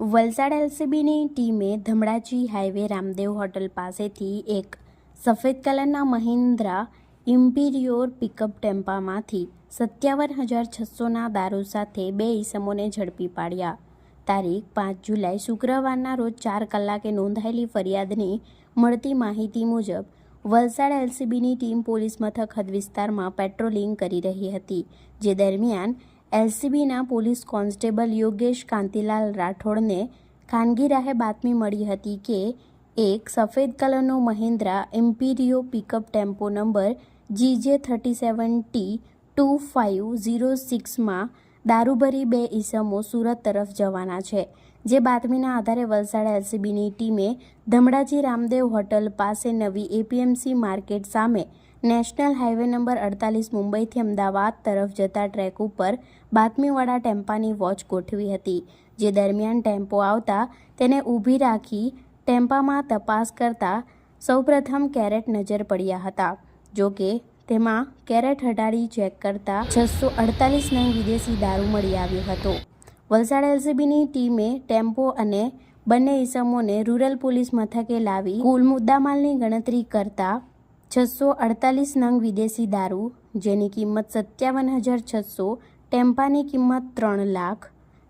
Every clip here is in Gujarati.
વલસાડ એલસીબીની ટીમે ધમડાચી હાઈવે રામદેવ હોટલ પાસેથી એક સફેદ કલરના મહિન્દ્રા ઇમ્પિરિયોર પિકઅપ ટેમ્પામાંથી સત્યાવન હજાર છસોના દારૂ સાથે બે ઈસમોને ઝડપી પાડ્યા. તારીખ પાંચ જુલાઈ, શુક્રવારના રોજ ચાર કલાકે નોંધાયેલી ફરિયાદની મળતી માહિતી મુજબ, વલસાડ એલસીબીની ટીમ પોલીસ મથક હદ વિસ્તારમાં પેટ્રોલિંગ કરી રહી હતી, જે દરમિયાન એલસીબીના પોલીસ કોન્સ્ટેબલ યોગેશ કાંતિલાલ રાઠોડને ખાનગી રાહે બાતમી મળી હતી કે એક સફેદ કલરનો Mahindra Imperio pickup tempo number GJ thirty seven T two five zero સિક્સમાં દારૂભરી બે ઈસમો સુરત તરફ જવાના છે. જે બાતમીના આધારે વલસાડ એલસીબીની ટીમે ધમડાજી રામદેવ હોટલ પાસે નવી એપીએમસી માર્કેટ સામે નેશનલ હાઈવે નંબર અડતાલીસ મુંબઈથી અમદાવાદ તરફ જતા ટ્રેક ઉપર બાતમીવાળા ટેમ્પાની વોચ ગોઠવી હતી. જે દરમિયાન ટેમ્પો આવતા તેને ઊભી રાખી ટેમ્પામાં તપાસ કરતા સૌપ્રથમ કેરેટ નજર પડ્યા હતા. જો કે તેમાં કેરેટ હટાડી ચેક કરતા છસો અડતાલીસ નંગ વિદેશી દારૂ મળી આવ્યો હતો. વલસાડ એલસીબીની ટીમે ટેમ્પો અને બંને ઇસમોને રૂરલ પોલીસ મથકે લાવી કુલ મુદ્દામાલની ગણતરી કરતા છસો અડતાલીસ નંગ વિદેશી દારૂ, જેની કિંમત સત્યાવન હજાર છસો, ટેમ્પાની કિંમત ત્રણ લાખ,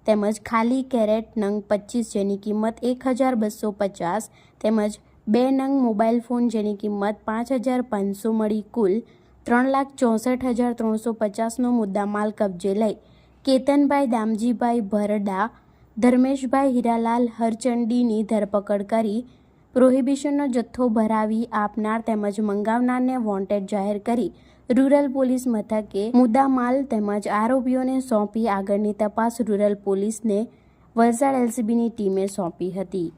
તેમજ ખાલી કેરેટ નંગ પચીસ, જેની કિંમત એક હજાર બસો પચાસ, તેમજ બે નંગ મોબાઈલ ફોન, જેની કિંમત પાંચ હજાર પાંચસો મળી કુલ ત્રણ લાખ ચોસઠ હજાર ત્રણસો પચાસનો મુદ્દામાલ કબજે લઈ કેતનભાઈ દામજીભાઈ ભરડા, ધર્મેશભાઈ હીરાલાલ હરચંડીની ધરપકડ કરી પ્રોહિબિશનનો જથ્થો ભરાવી આપનાર તેમજ મંગાવનારને વોન્ટેડ જાહેર કરી રૂરલ પોલીસ મથકે મુદ્દામાલ તેમજ આરોપીઓને સોંપી આગળની તપાસ રૂરલ પોલીસને વલસાડ એલસીબીની ટીમે સોંપી હતી.